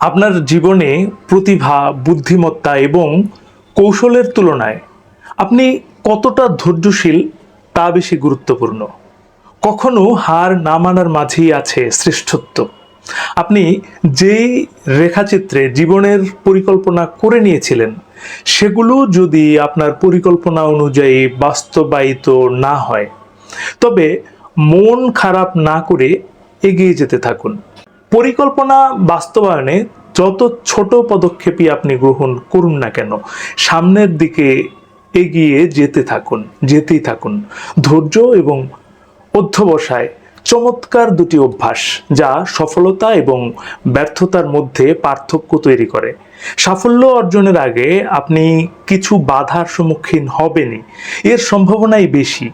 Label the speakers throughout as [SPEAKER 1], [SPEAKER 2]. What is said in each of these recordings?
[SPEAKER 1] আপনার জীবনে প্রতিভা, বুদ্ধিমত্তা এবং কৌশলের তুলনায় আপনি কতটা ধৈর্যশীল তা বেশি গুরুত্বপূর্ণ। কখনো হার না মানার মাঝেই আছে শ্রেষ্ঠত্ব। আপনি যেই রেখাচিত্রে জীবনের পরিকল্পনা করে নিয়েছিলেন, সেগুলো যদি আপনার পরিকল্পনা অনুযায়ী বাস্তবায়িত না হয়, তবে মন খারাপ না করে এগিয়ে যেতে থাকুন। পরিকল্পনা বাস্তবায়নে যত ছোট পদক্ষেপই আপনি গ্রহণ করুন না কেন, সামনের দিকে এগিয়ে যেতে থাকুন, যেতেই থাকুন। ধৈর্য এবং অধ্যবসায় চমৎকার দুটি অভ্যাস যা সফলতা এবং ব্যর্থতার মধ্যে পার্থক্য তৈরি করে। সাফল্য অর্জনের আগে আপনি কিছু বাধার সম্মুখীন হবেনই, এর সম্ভাবনাই বেশি।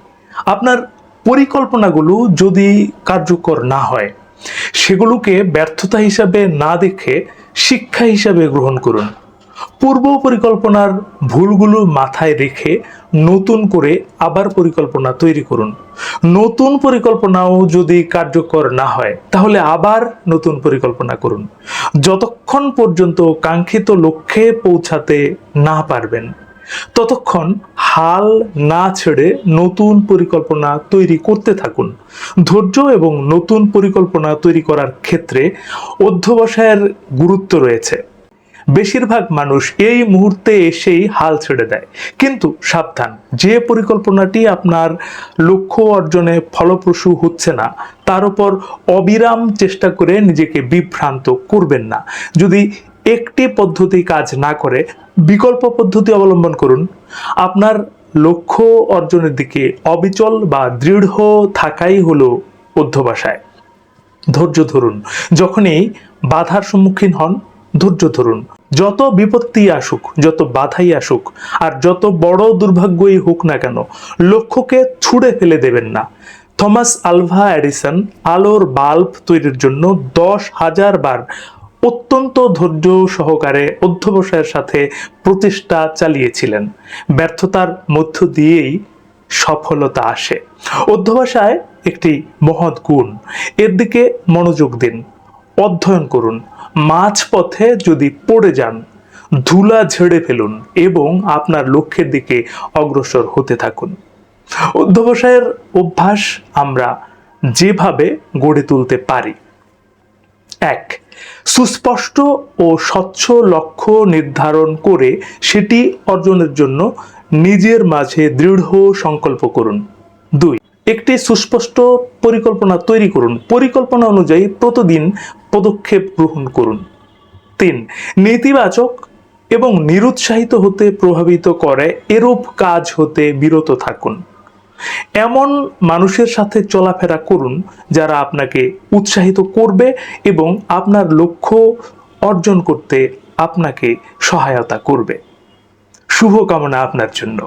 [SPEAKER 1] আপনার পরিকল্পনাগুলো যদি কার্যকর না হয় সেগুলোকে ব্যর্থতা হিসাবে না দেখে শিক্ষা হিসাবে গ্রহণ করুন। পূর্ব পরিকল্পনার ভুলগুলো মাথায় রেখে নতুন করে আবার পরিকল্পনা তৈরি করুন। নতুন পরিকল্পনাও যদি কার্যকর না হয়, তাহলে আবার নতুন পরিকল্পনা করুন। যতক্ষণ পর্যন্ত কাঙ্ক্ষিত লক্ষ্যে পৌঁছাতে না পারবেন। ততক্ষণ হাল না ছেড়ে নতুন পরিকল্পনা তৈরি করতে থাকুন। ধৈর্য এবং নতুন পরিকল্পনা তৈরি করার ক্ষেত্রে অধ্যবসায়ের গুরুত্ব রয়েছে। বেশিরভাগ মানুষ এই মুহূর্তে এসেই হাল ছেড়ে দেয়। কিন্তু সাবধান, যে পরিকল্পনাটি আপনার লক্ষ্য অর্জনে ফলপ্রসূ হচ্ছে না, তার উপর অবিরাম চেষ্টা করে নিজেকে বিভ্রান্ত করবেন না। যদি একটি পদ্ধতি কাজ না করে বিকল্প পদ্ধতি অবলম্বন করুন। আপনার লক্ষ্য অর্জনের দিকে অবিচল বা দৃঢ় থাকাই হলো অধ্যবসায়। ধৈর্য ধরুন। যখনই বাধার সম্মুখীন হন, ধৈর্য ধরুন। যত বিপত্তি আসুক, যত বাধাই আসুক, আর যত বড় দুর্ভাগ্যই হোক না কেন, লক্ষ্যকে ছুঁড়ে ফেলে দেবেন না। থমাস আলভা অ্যাডিসন আলোর বাল্ব তৈরির জন্য দশ হাজার বার অত্যন্ত ধৈর্য সহকারে অধ্যবসায়ের সাথে প্রচেষ্টা চালিয়েছিলেন। ব্যর্থতার মধ্য দিয়েই সফলতা আসে। অধ্যবসায় একটি মহৎ গুণ। এর দিকে মনোযোগ দিন, অধ্যয়ন করুন, মাঝপথে যদি পড়ে যান, ধুলা ঝেড়ে ফেলুন এবং আপনার লক্ষ্যের দিকে অগ্রসর হতে থাকুন। অধ্যবসায়ের অভ্যাস আমরা যেভাবে গড়ে তুলতে পারি এক। সুস্পষ্ট ও স্বচ্ছ লক্ষ্য নির্ধারণ করে সেটি অর্জনের জন্য নিজের মাঝে দৃঢ় সংকল্প করুন। দুই, একটি সুস্পষ্ট পরিকল্পনা তৈরি করুন। পরিকল্পনা অনুযায়ী প্রতিদিন পদক্ষেপ গ্রহণ করুন। তিন, নেতিবাচক এবং নিরুৎসাহিত হতে প্রভাবিত করে এরূপ কাজ হতে বিরত থাকুন। এমন মানুষের সাথে চলাফেরা করুন যারা আপনাকে উৎসাহিত করবে এবং আপনার লক্ষ্য অর্জন করতে আপনাকে সহায়তা করবে। শুভকামনা আপনার জন্য।